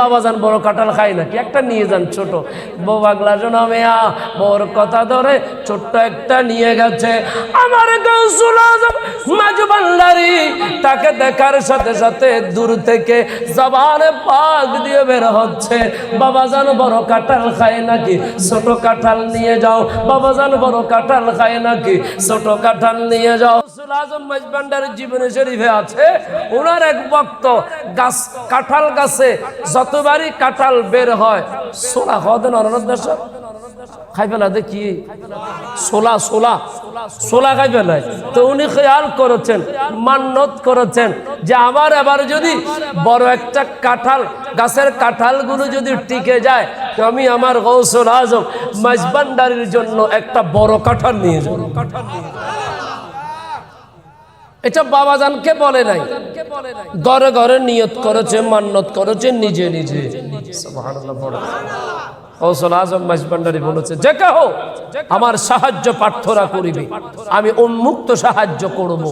বাবা যান, বড় কাঁঠাল খাই নাকি? একটা নিয়ে যান ছোট। বউ পাগলা শোনা মেয়া, বউর কথা ধরে ছোট্ট একটা নিয়ে গেছে। আমার মাজবাল্লারি তাকে দেখার সাথে সাথে দূর থেকে জবানে পাক দিয়ে বের হচ্ছে। বাবা যান, বড় কাঁঠাল খায় নাকি? ছোট কাঁঠাল নিয়ে যাও। বাবা যান, বড় কাঁঠাল খায় নাকি? ছোট কাঁঠাল নিয়ে যাও। আজম মাজবান্ডারের জীবনে শরীফে আছে। ওনার এক ভক্ত গাছ, কাঁঠাল গাছে যতবারই কাঁঠাল বের হয়, সোলা অনারত খাই সোলা সোলা সোলা খাই ফেলায় তো উনি খেয়াল করেছেন মান্যত করেছেন যে আমার এবার যদি বড় একটা কাঁঠাল, গাছের কাঁঠালগুলো যদি টিকে যায়, তো আমি আমার গৌসল আজম, মাঝবান্ডারির জন্য একটা বড় কাঁঠাল নিয়ে যাব। কাঁঠাল নিয়ে যাব। বাবা জানকে বলে নাই। ঘরে ঘরে নিয়ত করেছে মান্যত করেছে, নিজে নিজে। কৌশল আজম মাসবান্ডারি বলেছে, যে কেহ আমার সাহায্য প্রার্থনা করিবে, আমি উন্মুক্ত সাহায্য করব।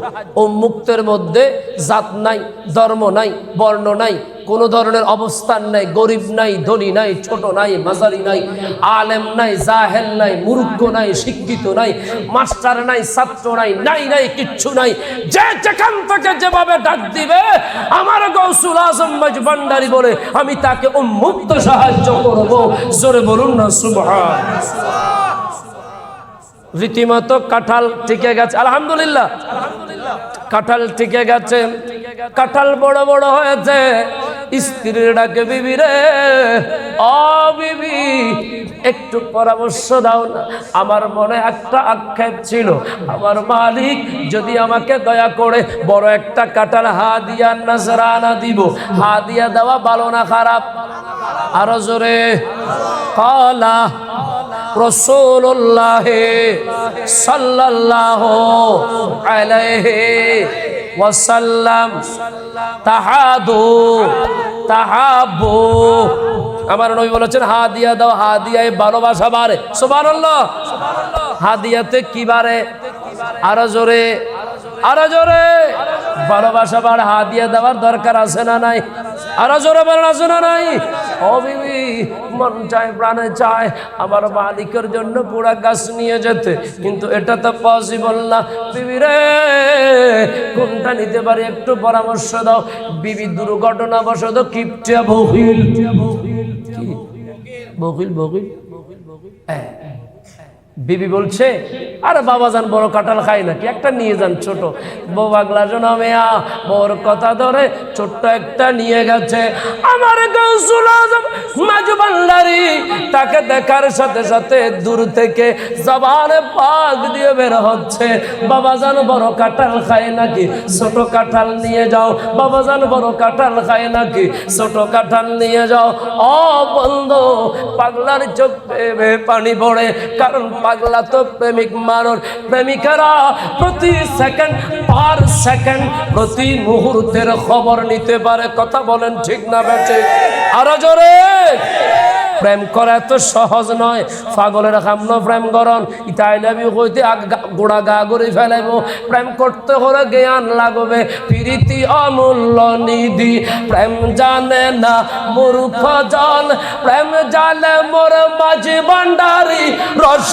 উন্মুক্তের মধ্যে জাত নাই, ধর্ম নাই, বর্ণ নাই কোনো ধরনের অবস্থান নাই, গরিব নাই, ধনী নাই, ছোট নাই, মাঝারি নাই, আলেম নাই, জাহেল নাই, মূর্খ নাই, শিক্ষিত নাই, মাস্টার নাই, ছাত্র নাই নাই নাই, কিচ্ছু নাই। যে যেখান থেকে যেভাবে ডাক দিবে, আমার গৌসুল আজম ভান্ডারি বলে, আমি তাকে উন্মুক্ত সাহায্য করব। জোরে বলুন না, সুবহান। রীতিমতো কাঁঠাল টিকে গেছে, আলহামদুলিল্লাহ। কাঁঠাল টিকে গেছে, কাঁঠাল বড় বড় হয়েছে। স্ত্রীর ডাকে, বিবি রে, অ বিবি, একটু পরামর্শ দাও না। আমার মনে একটা আক্ষেপ ছিল। আমার মালিক যদি আমাকে দয়া করে বড় একটা কাঁঠাল হাদিয়া নাজরানা দিব। হাদিয়া দেওয়া ভালো না খারাপ? আরও জোরে। কলা রসুল্লাহ সাল্লাল্লাহ আলাইহি ওয়াসাল্লাম তাহাদু তাহাবু আমার নবী বলেছেন, হাদিয়া দাও হা হাদিয়ায় ভালোবাসা বাড়ে। হা দিয়াতে কি বাড়ে? আরও জোরে আরও জোরে। ভালোবাসা বাড়ে, হাদিয়া দেওয়ার দরকার আছে না নাই? আরও জোরে বলেন, আছে না নাই? ও বিবি, মন চায়, প্রাণে চায়, আমার মালিকের জন্য পুরা গাছ নিয়ে যেতে। কিন্তু এটা তো পসিবল না। বিবি রে, কোনটা নিতে পারি একটু পরামর্শ দাও। বিবি দুর্ঘটনা বসত কিপটা বহিল। কি? বকিল বকিল হ্যাঁ। বিবি বলছে, আরে বাবা যান, বড় কাঁঠাল খাই নাকি? একটা নিয়ে যান ছোট। পাগলা শোনা মেয়া বউর কথা ধরে ছোট্ট একটা নিয়ে গেছে। আমার গৌসুল তাকে দেখার সাথে সাথে দূর থেকে জবানে পাক দিয়ে বের হচ্ছে। বাবা যান, বড় কাঁঠাল খাই নাকি? ছোট কাঁঠাল নিয়ে যাও। বাবা যান, বড় কাঁঠাল খাই নাকি? ছোট কাঁঠাল নিয়ে যাও। অ বন্ধ, পাগলার চোখ পানি পড়ে, কারণ পাগলা তো প্রেমিক মানুষ প্রেমিকারা প্রতি সেকেন্ড, পার সেকেন্ড প্রতি মুহূর্তের খবর নিতে পারে। কথা বলেন ঠিক না বেটে আরও জোরে! প্রেম করা এত সহজ নয়। পাগলের সামনে প্রেম করন ইতাইলাবি হইতে গোড়া গা গড়ি ফেলাইব। প্রেম করতে হলে জ্ঞান লাগবে, প্রীতি অমূল্য নিধি। প্রেম জানে না মূর্খ জন। প্রেম জানে মোর মাঝি ভান্ডারি রস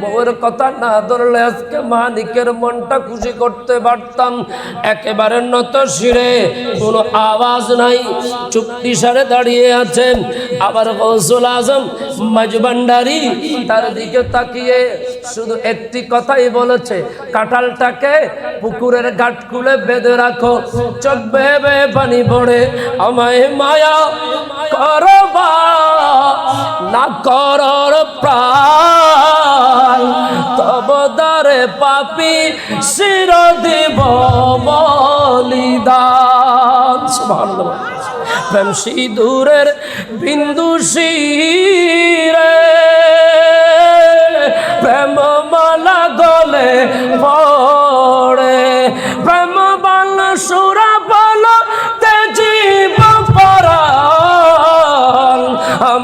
বউয়ের কথা না ধরলে আজকে মালিকের মনটা খুশি করতে পারতাম। একেবারে নত শিরে, কোনো আওয়াজ নাই। চুক্তি সারে দাঁড়িয়ে আছেন। আবার গৌসুল আজম মাজবান্ডারি তার দিকে তাকিয়ে শুধু একটি কথাই বলেছে, কাঁঠালটাকে পুকুরের ঘাট খুলে বেঁধে রাখো। চোখ বেয়ে পানি পড়ে, আমায় মায়া করবা না করর প্রাণ। তব দারে পাপি শির দিব বলিদান প্রেম সিঁদুরের বিন্দু শিরে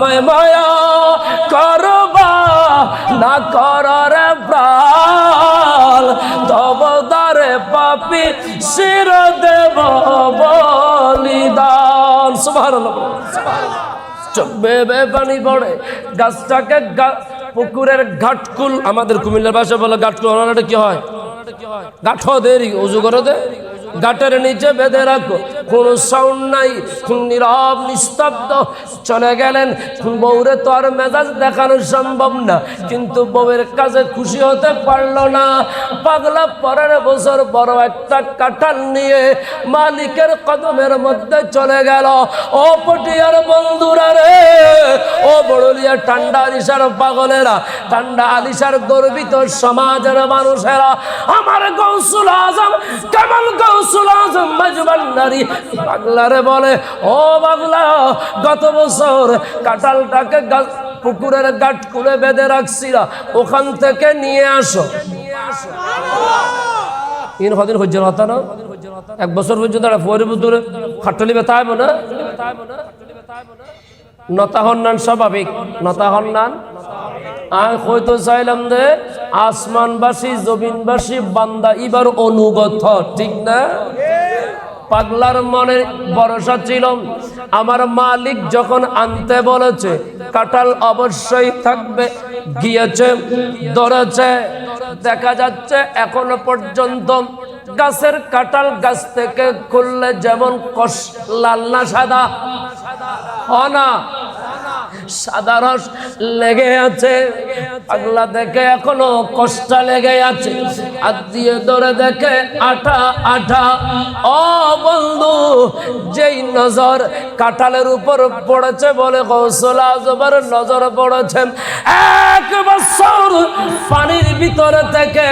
আমায় মায়া করবা না করর প্রাণ। তব দারে পাপি শির দেব বলিদান। সুবহানাল্লাহ। চব্বে বে পানি পড়ে। গাছটাকে পুকুরের ঘাটকুল, আমাদের কুমিল্লার ভাষা বলে ঘাটকুল, ওনারা কি হয়? গাঠ দেরি, উজু করে দে। গাটের নিচে বেঁধে রাখো। কোনো সাউন্ড নাই নীরব, নিস্তব্ধ। চলে গেলেন বউরে তো আর মেজাজ দেখানো সম্ভব না, কিন্তু বউয়ের কাছে খুশি হতে পারল না। পাগলা পরের বছর বড় একটা কাঁঠাল নিয়ে মালিকের কদমের মধ্যে চলে গেল। ও পটিয়ার বন্ধুরা রে, ও বড়লিয়া ঠান্ডা আলিশার পাগলেরা, ঠান্ডা আলিশার গর্বিত সমাজের মানুষেরা। আমার গৌসুল আজম, কেমন গৌসুল আজম মেজবান্ডারি পাগলারে বলে, ও পাগলা, গত বছর কাঁঠালটাকে গা- পুকুরের গাট করে বেঁধে রাখছিলা, ওখান থেকে নিয়ে আসো। ইন কদিন হজ্জের হতা না? এক বছর পর্যন্ত পরে দূরে খাটলি ব্যথা হইব না? নতা হন্নান স্বাভাবিক, নতা হন্নান আমি কইতো চাইলাম যে, আসমানবাসী, জমিনবাসী, বান্দা ইবার অনুগত, ঠিক না? পাগলার মনে ভরসা ছিল। আমার মালিক যখন আনতে বলেছে, কাঁঠাল অবশ্যই থাকবে, গিয়েছে, ধরেছে, দেখা যাচ্ছে এখনও পর্যন্ত গাছের কাঁঠাল গাছ থেকে খুললে যেমন কষ, লাল না সাদা। না। সাদা রস লেগে আছে। পাগলা দেখে এখনও কষ্ট লেগে আছে। আর দিয়ে ধরে দেখে আঠা আঠা ও বন্ধু, যেই নজর কাঁঠালের উপর পড়েছে বলে কৌশল আজবার নজর পড়েছে। এক বছর পানির ভিতরে থেকে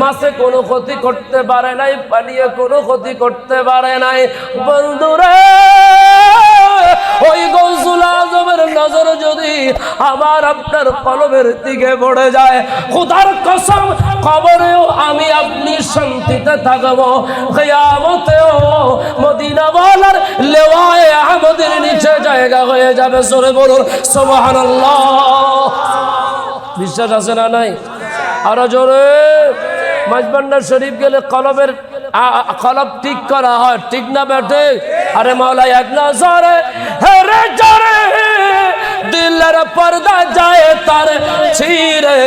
মাছে কোনো ক্ষতি করতে পারে নাই, পানিয়ে কোনো ক্ষতি করতে পারে নাই। বন্ধুরে নজর যদি আমার আপনার কলমের দিকে পড়ে যায়, খোদার কসম, কবরেও আমি আপনি শান্তিতে থাকব। কেয়ামতেও মদিনা বলার লেওয়ায় আমাদের নিচে জায়গা হয়ে যাবে। সরে বলুন, সুবহানাল্লাহ। বিশ্বাস আছে না নাই? আরও জোরে। মাঝবান্ডার শরীফ গেলে আ- কলব ঠিক করা হয়, ঠিক না বেটে আরে মাওলা এক নজরে হেরে জরে। ছিরে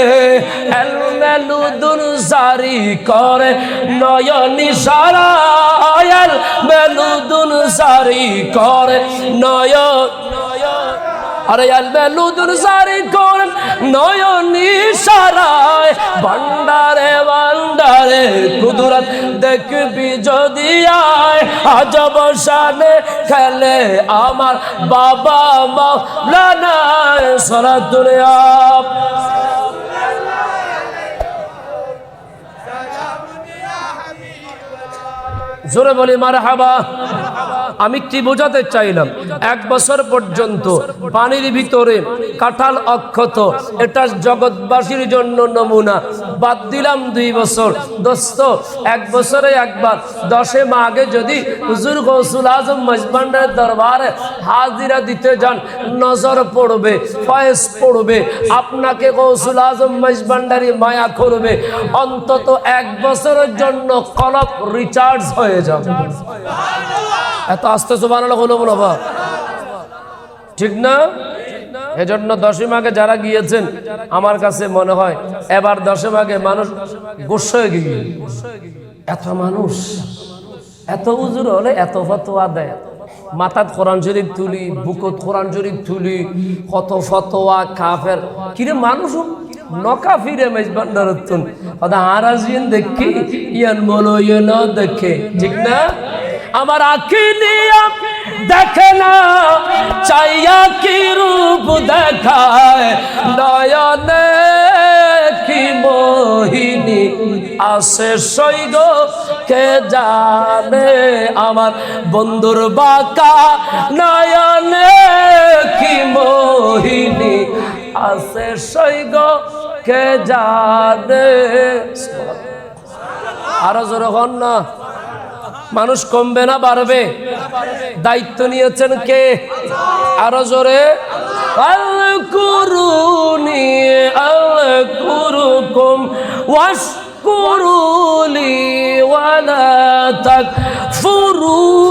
এলমেলু দুন সারি করে, নয়নি সারা এল মেলু দুন সারি করে নয়ন আরে আলবেলুদুর সারি করে, নয়নি সারায় ভান্ডারে ভান্ডারে কুদরত দেখবি যদি আয় আজব শানে খেলে আমার বাবা মাওলানা সারা দুনিয়া। জোরে বলি মার হাবা আমি কি বোঝাতে চাইলাম, এক বছর পর্যন্ত পানির ভিতরে কাঁঠাল অক্ষত, এটা জগৎবাসীর জন্য নমুনা। বাদ দিলাম দুই বছর। দোস্ত, এক বছরে একবার, দশে মা আগে যদি হুজুর গৌসুল আজম মজবান্ডের দরবারে হাজিরা দিতে যান, নজর পড়বে ফয়েস পড়বে, আপনাকে গৌসুল আজম মজবান্ডারি মায়া করবে। অন্তত এক বছরের জন্য কলপ রিচার্জ হয়ে যাবে এত আস্তে সুবানালো হলো বাবা। ঠিক না? এজন্য দশম আগে যারা গিয়েছেন, আমার কাছে মনে হয় এবার দশম আগে মানুষ গোস গিয়ে এত মানুষ, এত উজুর হলে এত ফতোয়া দেয়। মাথাত কোরআন শরীফ তুলি, বুকত কোরআন শরীফ তুলি, কত ফতোয়া কাফের। কিরে মানুষ নকা ফিরে মেজবান্ডারতুন কথা আরাজিন দেখি, ইয়ান মলো ইয়ে না দেখে। ঠিক না? আমার আখি নিয়া দেখে না, চাইয়া কি রূপ দেখায়? নয়নে কি মোহিনী আসে সৈগ? কে জানে আমার বন্ধুর বাঁকা? নয়নে কি মোহিনী আছে সৈগ? কে জানে? আরও জোরে হন না। মানুষ কমবে না, বাড়বে। দায়িত্ব নিয়েছেন কে? আরও জোরে। ওয়ালা তাকফুরুন।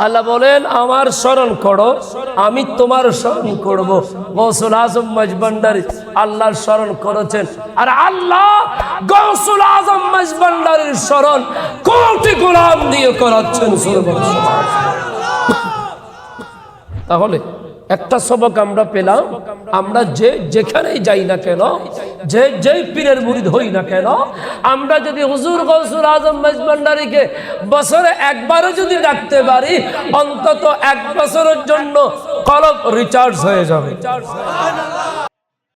আল্লাহ বলেন, আমার স্মরণ করো। আমি তোমার স্মরণ করব। গৌসুল আজম মজবন্ডারি আল্লাহর স্মরণ করেছেন। আর আল্লাহ গৌসুল আজম মজবন্ডারির স্মরণ কোটি গোলাম দিয়ে করাচ্ছেন তাহলে একটা সবক আমরা পেলাম। আমরা যে যেখানেই যাই না কেন যে যেই পীরের মুরিদ হই না কেন, আমরা যদি হুজুর গৌসুল আজম মেজবান্ডারিকে বছরে একবারও যদি ডাকতে পারি, অন্তত এক বছরের জন্য কলব রিচার্জ হয়ে যাবে।